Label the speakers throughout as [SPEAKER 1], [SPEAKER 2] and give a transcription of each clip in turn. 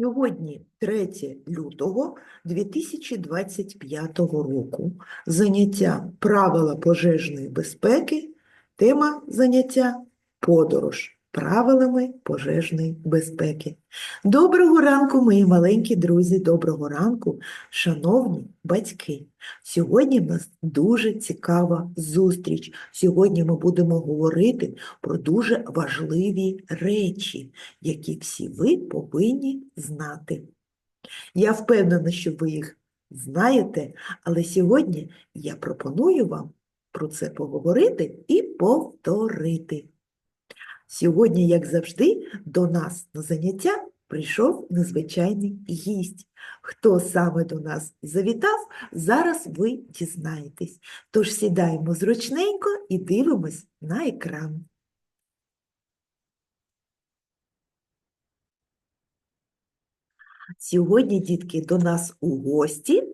[SPEAKER 1] Сьогодні 3 лютого 2025 року. Заняття правила пожежної безпеки. Тема заняття подорож правилами пожежної безпеки. Доброго ранку, мої маленькі друзі, доброго ранку, шановні батьки. Сьогодні в нас дуже цікава зустріч. Сьогодні ми будемо говорити про дуже важливі речі, які всі ви повинні знати. Я впевнена, що ви їх знаєте, але сьогодні я пропоную вам про це поговорити і повторити. Сьогодні, як завжди, до нас на заняття прийшов незвичайний гість. Хто саме до нас завітав, зараз ви дізнаєтесь. Тож сідаємо зручненько і дивимось на екран. Сьогодні, дітки, до нас у гості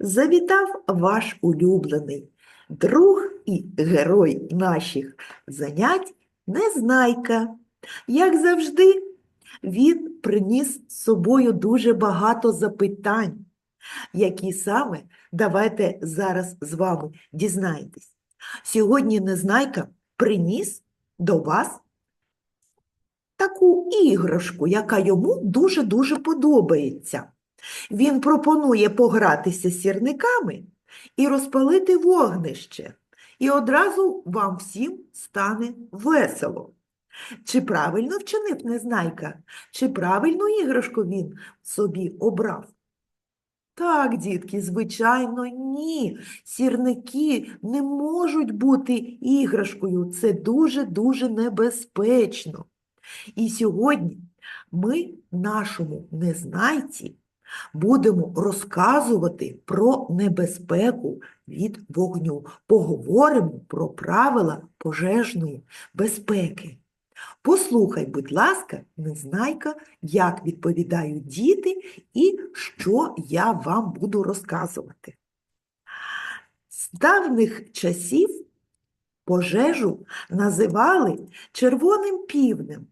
[SPEAKER 1] завітав ваш улюблений друг і герой наших занять Незнайка. Як завжди, він приніс з собою дуже багато запитань, які саме давайте зараз з вами дізнаєтесь. Сьогодні Незнайка приніс до вас таку іграшку, яка йому дуже-дуже подобається. Він пропонує погратися з сірниками і розпалити вогнище. І одразу вам всім стане весело. Чи правильно вчинив Незнайка? Чи правильну іграшку він собі обрав? Так, дітки, звичайно, ні. Сірники не можуть бути іграшкою. Це дуже-дуже небезпечно. І сьогодні ми нашому незнайці будемо розказувати про небезпеку від вогню. Поговоримо про правила пожежної безпеки. Послухай, будь ласка, незнайка, як відповідають діти і що я вам буду розказувати. З давніх часів пожежу називали червоним півнем.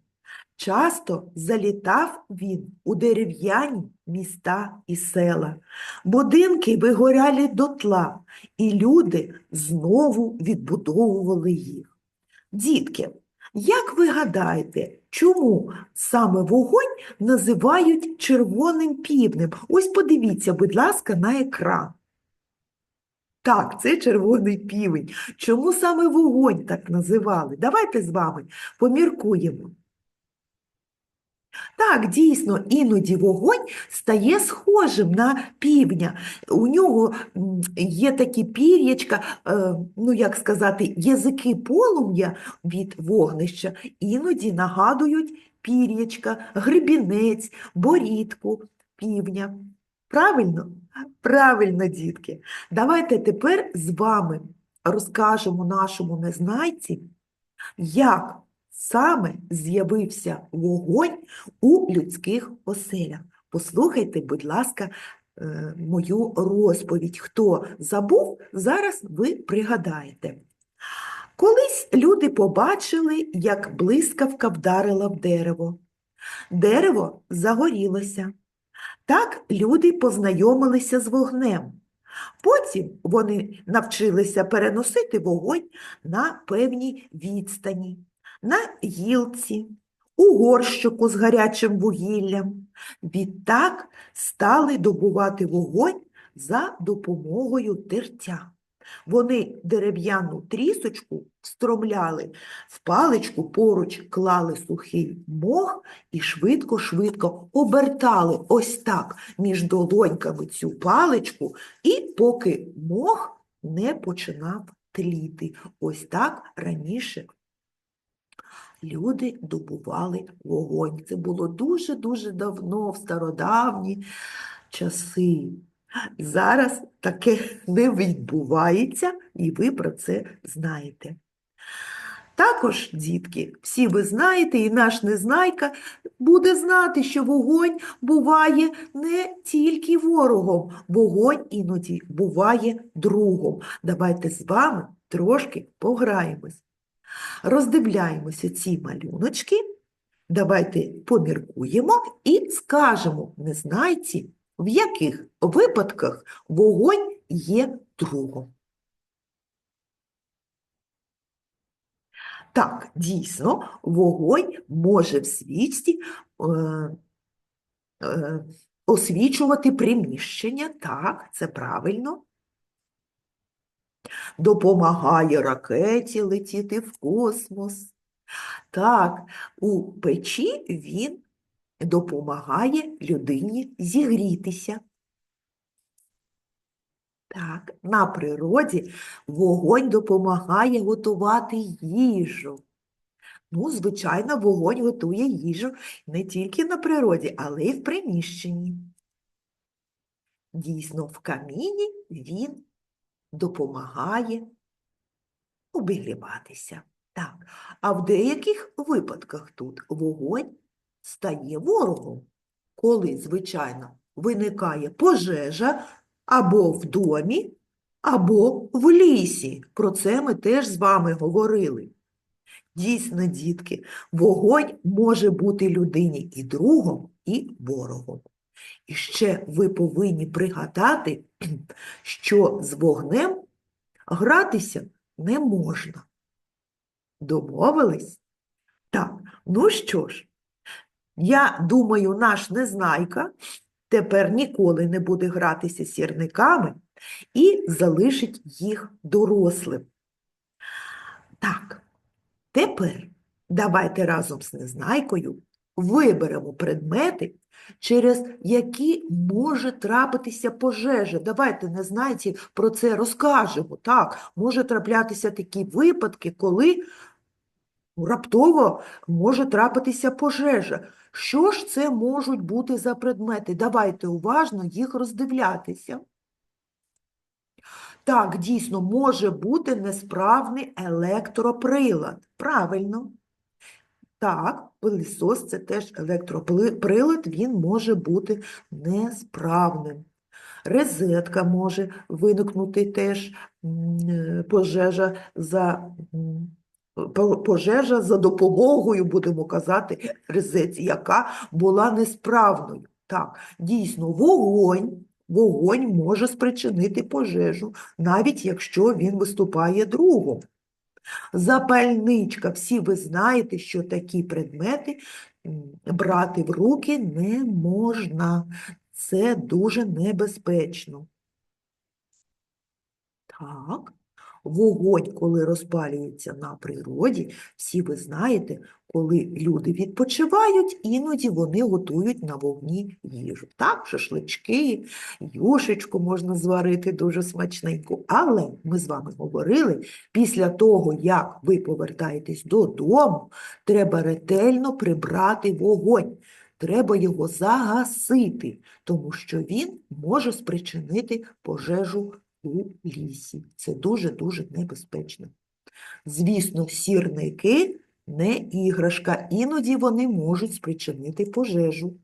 [SPEAKER 1] Часто залітав він у дерев'яні міста і села. Будинки вигоряли дотла, і люди знову відбудовували їх. Дітки, як ви гадаєте, чому саме вогонь називають червоним півнем? Ось подивіться, будь ласка, на екран. Так, це червоний півень. Чому саме вогонь так називали? Давайте з вами поміркуємо. Так, дійсно, іноді вогонь стає схожим на півня. У нього є такі пір'ячка, е, ну як сказати, язики полум'я від вогнища, іноді нагадують пір'ячка, гребінець, борідку півня. Правильно? Правильно, дітки. Давайте тепер з вами розкажемо нашому незнайці, як саме з'явився вогонь у людських оселях. Послухайте, будь ласка, е, мою розповідь. Хто забув, зараз ви пригадаєте. Колись люди побачили, як блискавка вдарила в дерево. Дерево загорілося. Так люди познайомилися з вогнем. Потім вони навчилися переносити вогонь на певній відстані, на гілці, у горщику з гарячим вугіллям. Відтак стали добувати вогонь за допомогою тертя. Вони дерев'яну трісочку встромляли, в паличку поруч клали сухий мох і швидко-швидко обертали ось так між долоньками цю паличку, і поки мох не починав тліти. Ось так раніше люди добували вогонь. Це було дуже-дуже давно, в стародавні часи. Зараз таке не відбувається, і ви про це знаєте. Також, дітки, всі ви знаєте, і наш незнайка буде знати, що вогонь буває не тільки ворогом, вогонь іноді буває другом. Давайте з вами трошки пограємось. Роздивляємося ці малюночки, давайте поміркуємо і скажемо. скажемо незнайці, в яких випадках вогонь є другом. Так, дійсно, вогонь може в свічці е, е, освічувати приміщення. Так, це правильно. Допомагає ракеті летіти в космос. Так, у печі він допомагає людині зігрітися. Так, на природі вогонь допомагає готувати їжу. Ну, звичайно, вогонь готує їжу не тільки на природі, але й в приміщенні. Дійсно, в каміні він допомагає обігріватися. Так, а в деяких випадках тут вогонь стає ворогом, коли, звичайно, виникає пожежа або в домі, або в лісі. Про це ми теж з вами говорили. Дійсно, дітки, вогонь може бути людині і другом, і ворогом. І ще ви повинні пригадати, що з вогнем гратися не можна. Домовились? Так, ну що ж, я думаю, наш незнайка тепер ніколи не буде гратися сірниками і залишить їх дорослим. Так, тепер давайте разом з незнайкою виберемо предмети, через які може трапитися пожежа. Давайте незнайці про це розкажемо. Так, може траплятися такі випадки, коли раптово може трапитися пожежа. Що ж це можуть бути за предмети? Давайте уважно їх роздивлятися. Так, дійсно, може бути несправний електроприлад. Правильно. Так, пилісос – це теж електроприлад, він може бути несправним. Розетка може виникнути теж пожежа за, пожежа за допомогою, будемо казати, розетці, яка була несправною. Так, дійсно, вогонь, вогонь може спричинити пожежу, навіть якщо він виступає другом. Запальничка. Всі ви знаєте, що такі предмети брати в руки не можна. Це дуже небезпечно. Так, вогонь, коли розпалюється на природі, всі ви знаєте, коли люди відпочивають, іноді вони готують на вогні їжу. Так, шашлички, юшечку можна зварити дуже смачненьку. Але ми з вами говорили, після того, як ви повертаєтесь додому, треба ретельно прибрати вогонь. Треба його загасити, тому що він може спричинити пожежу у лісі. Це дуже-дуже небезпечно. Звісно, сірники не іграшка, іноді вони можуть спричинити пожежу.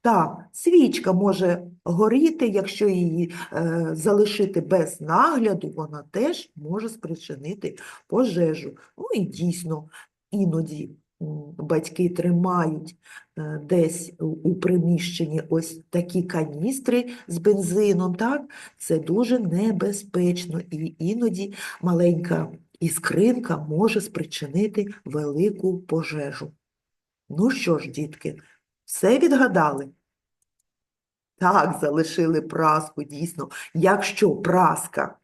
[SPEAKER 1] Так, свічка може горіти, якщо її е, залишити без нагляду, вона теж може спричинити пожежу. Ну і дійсно, іноді батьки тримають е, десь у- приміщенні ось такі каністри з бензином, так? Це дуже небезпечно, і іноді маленька іскринка може спричинити велику пожежу. Ну що ж, дітки, все відгадали? Так, залишили праску, дійсно. Якщо праска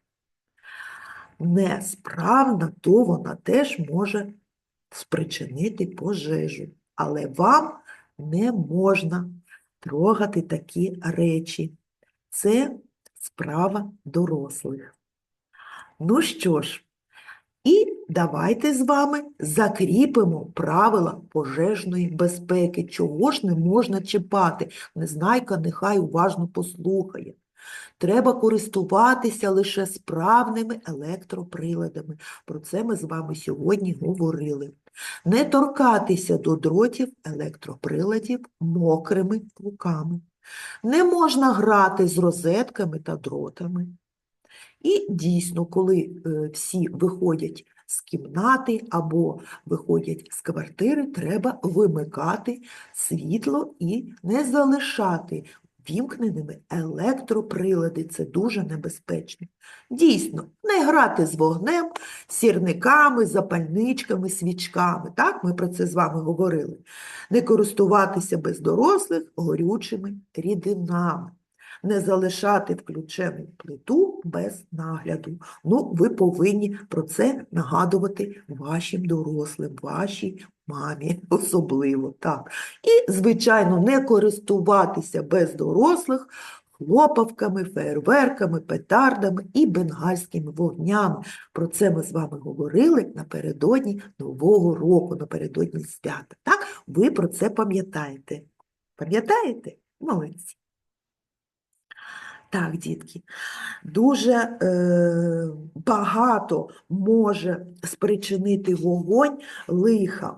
[SPEAKER 1] несправна, то вона теж може спричинити пожежу. Але вам не можна трогати такі речі. Це справа дорослих. Ну що ж, і давайте з вами закріпимо правила пожежної безпеки. Чого ж не можна чіпати? Незнайка нехай уважно послухає. Треба користуватися лише справними електроприладами. Про це ми з вами сьогодні говорили. Не торкатися до дротів електроприладів мокрими руками. Не можна грати з розетками та дротами. І дійсно, коли е, всі виходять з кімнати або виходять з квартири, треба вимикати світло і не залишати вімкненими електроприлади. Це дуже небезпечно. Дійсно, не грати з вогнем, сірниками, запальничками, свічками. Так, ми про це з вами говорили. Не користуватися без дорослих горючими рідинами. Не залишати включену плиту без нагляду. Ну, ви повинні про це нагадувати вашим дорослим, вашій мамі особливо. Так. І, звичайно, не користуватися без дорослих хлопавками, фейерверками, петардами і бенгальськими вогнями. Про це ми з вами говорили напередодні Нового року, напередодні свята. Так? Ви про це пам'ятаєте. Пам'ятаєте? Молодці. Так, дітки, дуже е, багато може спричинити вогонь лиха,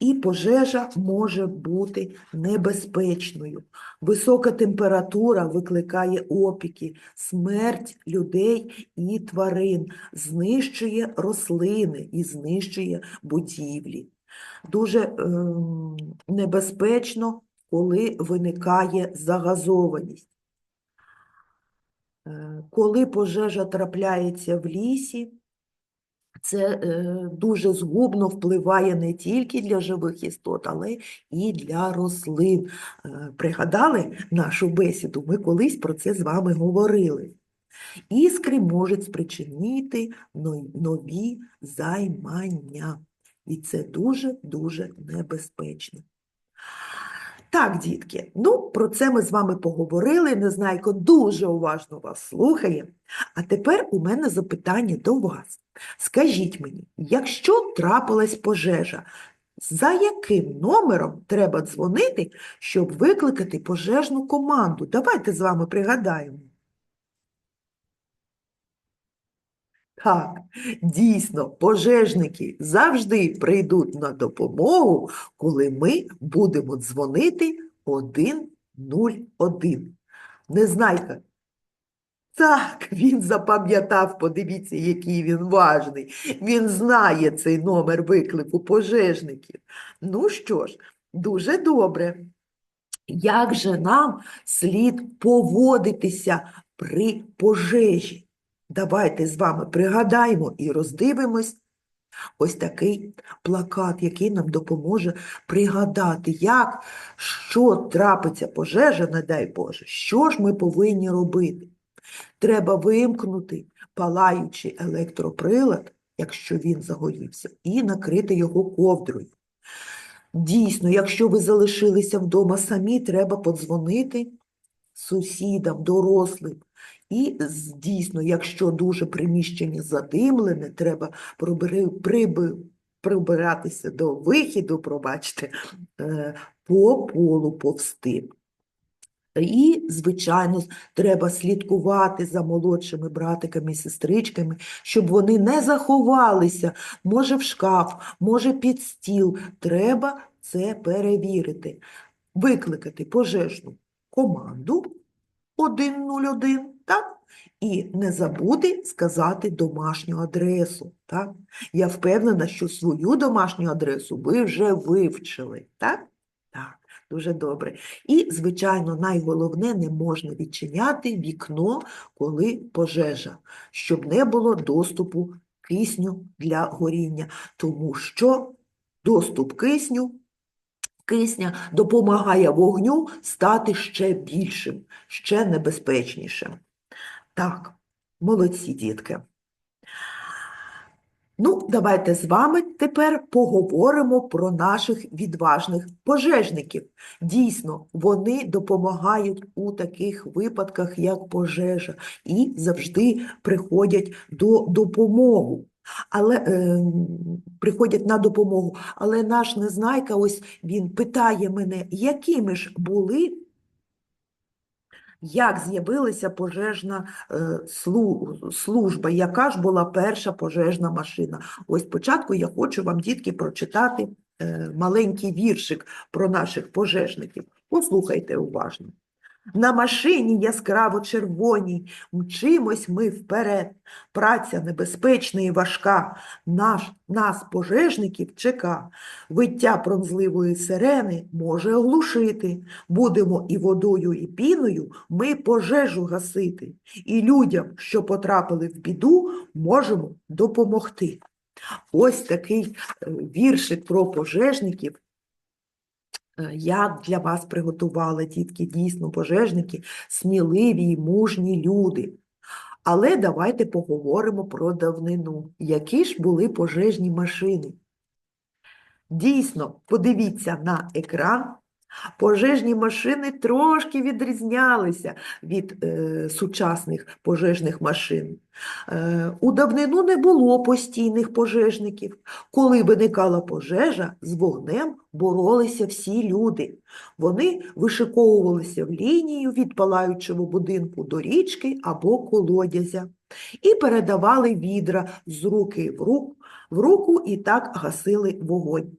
[SPEAKER 1] і пожежа може бути небезпечною. Висока температура викликає опіки, смерть людей і тварин, знищує рослини і знищує будівлі. Дуже ем, небезпечно, коли виникає загазованість. Е, Коли пожежа трапляється в лісі, це е, дуже згубно впливає не тільки для живих істот, але і для рослин. Е, Пригадали нашу бесіду? Ми колись про це з вами говорили. Іскри можуть спричинити нові займання. І це дуже-дуже небезпечно. Так, дітки, ну про це ми з вами поговорили. Незнайко дуже уважно вас слухає. А тепер у мене запитання до вас. Скажіть мені, якщо трапилась пожежа, за яким номером треба дзвонити, щоб викликати пожежну команду? Давайте з вами пригадаємо. Так, дійсно, пожежники завжди прийдуть на допомогу, коли ми будемо дзвонити 101. Незнайка. Так, він запам'ятав, подивіться, який він важний. Він знає цей номер виклику пожежників. Ну що ж, дуже добре. Як же нам слід поводитися при пожежі? Давайте з вами пригадаємо і роздивимось ось такий плакат, який нам допоможе пригадати, як, що трапиться пожежа, не дай Боже, що ж ми повинні робити. Треба вимкнути палаючий електроприлад, якщо він загорівся, і накрити його ковдрою. Дійсно, якщо ви залишилися вдома самі, треба подзвонити сусідам, дорослим. І дійсно, якщо дуже приміщення задимлене, треба прибиратися до вихіду, пробачте, е, по полу повсти. І, звичайно, треба слідкувати за молодшими братиками і сестричками, щоб вони не заховалися, може в шкаф, може під стіл. Треба це перевірити. Викликати пожежну команду 101, так? І не забути сказати домашню адресу, так? Я впевнена, що свою домашню адресу ви вже вивчили, так? Так, дуже добре. І, звичайно, найголовне, не можна відчиняти вікно, коли пожежа, щоб не було доступу кисню для горіння, тому що доступ кисню, кисня допомагає вогню стати ще більшим, ще небезпечнішим. Так, молодці, дітки. Ну, давайте з вами тепер поговоримо про наших відважних пожежників. Дійсно, вони допомагають у таких випадках, як пожежа, і завжди приходять до допомоги. Але е, приходять на допомогу. Але наш незнайка, ось він питає мене, якими ж були як з'явилася пожежна е, служба, яка ж була перша пожежна машина? Ось спочатку я хочу вам, дітки, прочитати е, маленький віршик про наших пожежників. Послухайте уважно. На машині яскраво червоній мчимось ми вперед. Праця небезпечна і важка. Наш, нас, пожежників, чека. Виття пронзливої сирени може оглушити. Будемо і водою, і піною ми пожежу гасити. І людям, що потрапили в біду, можемо допомогти. Ось такий е, віршик про пожежників. Е, Я для вас приготувала, дітки, дійсно, пожежники, сміливі і мужні люди. Але давайте поговоримо про давнину. Які ж були пожежні машини? Дійсно, подивіться на екран. Пожежні машини трошки відрізнялися від е, сучасних пожежних машин. Е, у давнину не було постійних пожежників. Коли виникала пожежа, з вогнем боролися всі люди. Вони вишиковувалися в лінію від палаючого будинку до річки або колодязя і передавали відра з руки в руку, в руку і так гасили вогонь.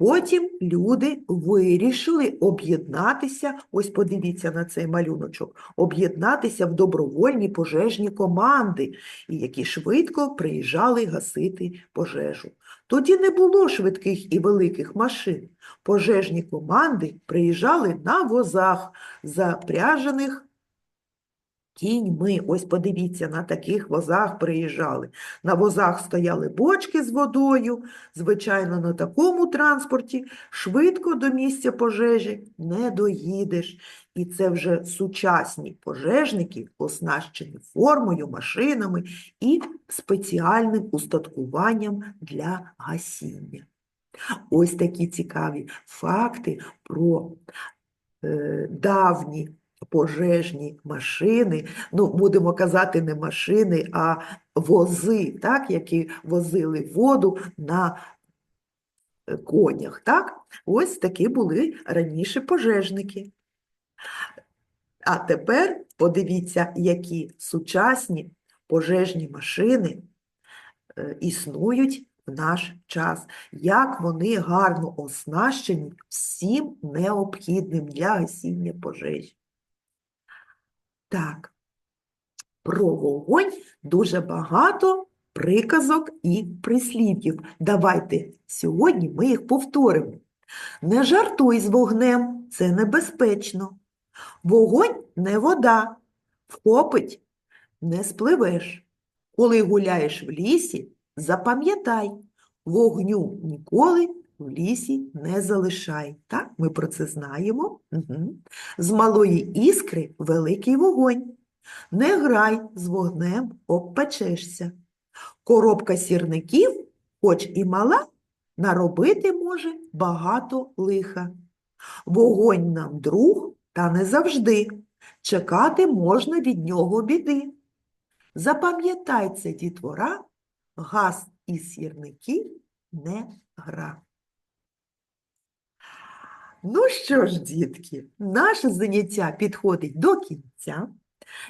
[SPEAKER 1] Потім люди вирішили об'єднатися, ось подивіться на цей малюночок, об'єднатися в добровольні пожежні команди, які швидко приїжджали гасити пожежу. Тоді не було швидких і великих машин. Пожежні команди приїжджали на возах, запряжених кіньми. Ось подивіться, на таких возах приїжджали. На возах стояли бочки з водою. Звичайно, на такому транспорті швидко до місця пожежі не доїдеш. І це вже сучасні пожежники, оснащені формою, машинами і спеціальним устаткуванням для гасіння. Ось такі цікаві факти про е, давні пожежні машини, ну, будемо казати, не машини, а вози, так, які возили воду на е, конях. Так? Ось такі були раніше пожежники. А тепер подивіться, які сучасні пожежні машини е, існують в наш час, як вони гарно оснащені всім необхідним для гасіння пожежі. Так, про вогонь дуже багато приказок і прислів'їв. Давайте сьогодні ми їх повторимо. Не жартуй з вогнем, це небезпечно. Вогонь не вода, вхопить, не спливеш. Коли гуляєш в лісі, запам'ятай, вогню ніколи в лісі не залишай. Так, ми про це знаємо. Угу. З малої іскри великий вогонь. Не грай з вогнем, обпечешся. Коробка сірників, хоч і мала, наробити може багато лиха. Вогонь нам друг, та не завжди. Чекати можна від нього біди. Запам'ятай це, дітвора, газ із сірників не гра. Ну що ж, дітки, наше заняття підходить до кінця.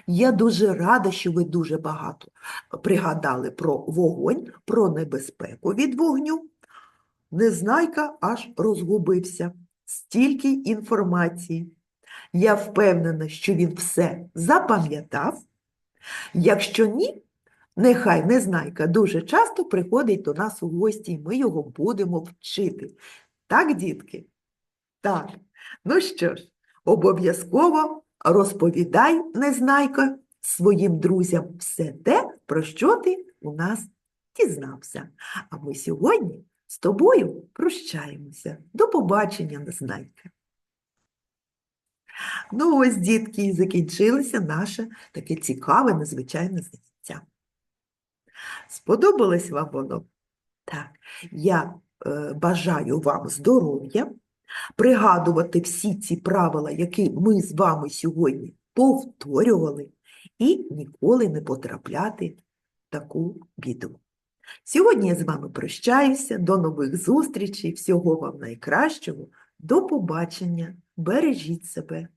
[SPEAKER 1] Я дуже рада, що ви дуже багато пригадали про вогонь, про небезпеку від вогню. Незнайка аж розгубився. Стільки інформації. Я впевнена, що він все запам'ятав. Якщо ні, нехай Незнайка дуже часто приходить до нас у гості, і ми його будемо вчити. Так, дітки? Так. Ну що ж, обов'язково розповідай, Незнайка, своїм друзям все те, про що ти у нас дізнався. А ми сьогодні з тобою прощаємося. До побачення, Незнайка. Ну ось, дітки, і закінчилося наше таке цікаве, незвичайне заняття. Сподобалось вам воно? Так, я е, бажаю вам здоров'я, пригадувати всі ці правила, які ми з вами сьогодні повторювали, і ніколи не потрапляти в таку біду. Сьогодні я з вами прощаюся, до нових зустрічей, всього вам найкращого, до побачення, бережіть себе.